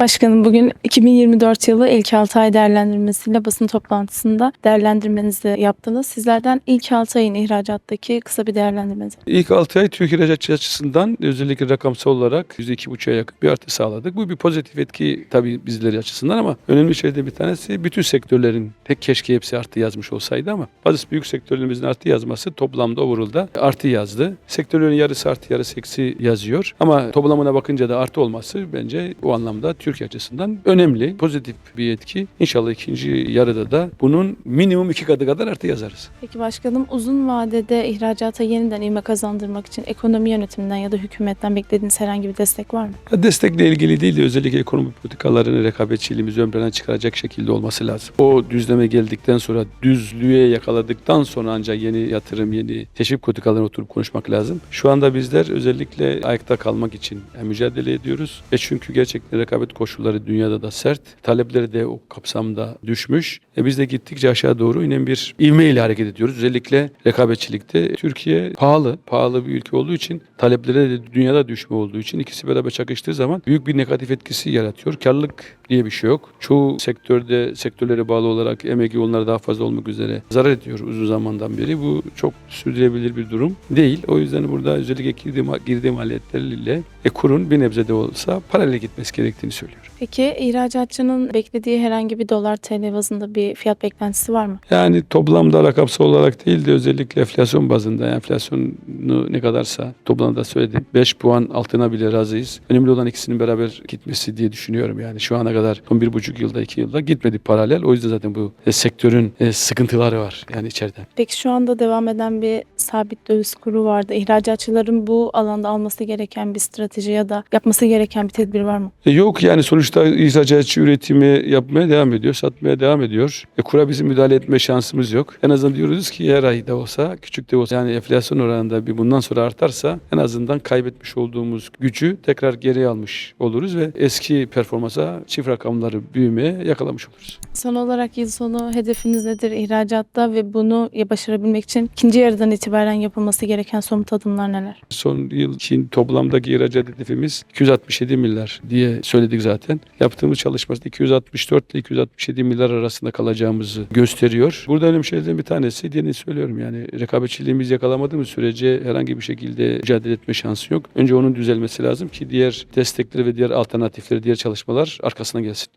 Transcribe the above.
Başkanım bugün 2024 yılı ilk 6 ay değerlendirmesiyle basın toplantısında değerlendirmenizi yaptınız. Sizlerden ilk 6 ayın ihracattaki kısa bir değerlendirmenizi. İlk 6 ay Türk ihracatçı açısından özellikle rakamsal olarak %2,5'a yakın bir artış sağladık. Bu bir pozitif etki tabii bizleri açısından ama önemli şeyde bir tanesi bütün sektörlerin tek keşke hepsi artı yazmış olsaydı ama bazı büyük sektörlerimizin artı yazması toplamda overall'da artı yazdı. Sektörlerin yarısı artı yarısı eksi yazıyor ama toplamına bakınca da artı olması bence o anlamda Türkiye açısından önemli, pozitif bir etki. İnşallah ikinci yarıda da bunun minimum iki katı kadar artı yazarız. Peki başkanım uzun vadede ihracata yeniden ivme kazandırmak için ekonomi yönetiminden ya da hükümetten beklediğiniz herhangi bir destek var mı? Destekle ilgili değil de özellikle ekonomi politikalarını rekabetçiliğimizi ön plana çıkaracak şekilde olması lazım. O düzleme geldikten sonra, düzlüğe yakaladıktan sonra ancak yeni yatırım, yeni teşvik politikalarına oturup konuşmak lazım. Şu anda bizler özellikle ayakta kalmak için mücadele ediyoruz. E çünkü gerçekten rekabet koşulları dünyada da sert. Talepleri de o kapsamda düşmüş. E biz de gittikçe aşağı doğru inen bir ivmeyle hareket ediyoruz. Özellikle rekabetçilikte Türkiye pahalı, pahalı bir ülke olduğu için taleplere de dünyada düşme olduğu için ikisi beraber çakıştığı zaman büyük bir negatif etkisi yaratıyor. Karlılık diye bir şey yok. Çoğu sektörde sektörlere bağlı olarak emek yoğunları daha fazla olmak üzere zarar ediyor uzun zamandan beri. Bu çok sürdürülebilir bir durum değil. O yüzden burada özellikle girdi, girdi maliyetleriyle e, kurun bir nebze de olsa paralel gitmesi gerektiğini söylüyor. спойлер. Peki ihracatçının beklediği herhangi bir dolar TL bazında bir fiyat beklentisi var mı? Yani toplamda rakamsal olarak değil de özellikle enflasyon bazında enflasyonu ne kadarsa toplamda söyledim. 5 puan altına bile razıyız. Önemli olan ikisinin beraber gitmesi diye düşünüyorum yani. Şu ana kadar son bir buçuk yılda iki yılda gitmedi paralel. O yüzden zaten bu e, sektörün e, sıkıntıları var yani içeriden. Peki şu anda devam eden bir sabit döviz kuru vardı. İhracatçıların bu alanda alması gereken bir strateji ya da yapması gereken bir tedbir var mı? E, Yok yani sonuçta ihracatçı üretimi yapmaya devam ediyor, satmaya devam ediyor. E, kura bizim müdahale etme şansımız yok. En azından diyoruz ki her ay da olsa, küçük de olsa yani enflasyon oranında bir bundan sonra artarsa en azından kaybetmiş olduğumuz gücü tekrar geri almış oluruz ve eski performansa çift rakamları büyümeye yakalamış oluruz. Son olarak yıl sonu hedefiniz nedir ihracatta ve bunu başarabilmek için ikinci yarıdan itibaren yapılması gereken somut adımlar neler? Son yıl için toplamdaki ihracat hedefimiz 267 milyar diye söyledik zaten. Yaptığımız çalışmada 264 ile 267 milyar arasında kalacağımızı gösteriyor. Burada önemli şeylerden bir tanesi diye söylüyorum yani rekabetçiliğimizi yakalamadığımız sürece herhangi bir şekilde mücadele etme şansı yok. Önce onun düzelmesi lazım ki diğer destekleri ve diğer alternatifleri, diğer çalışmalar arkasına gelsin.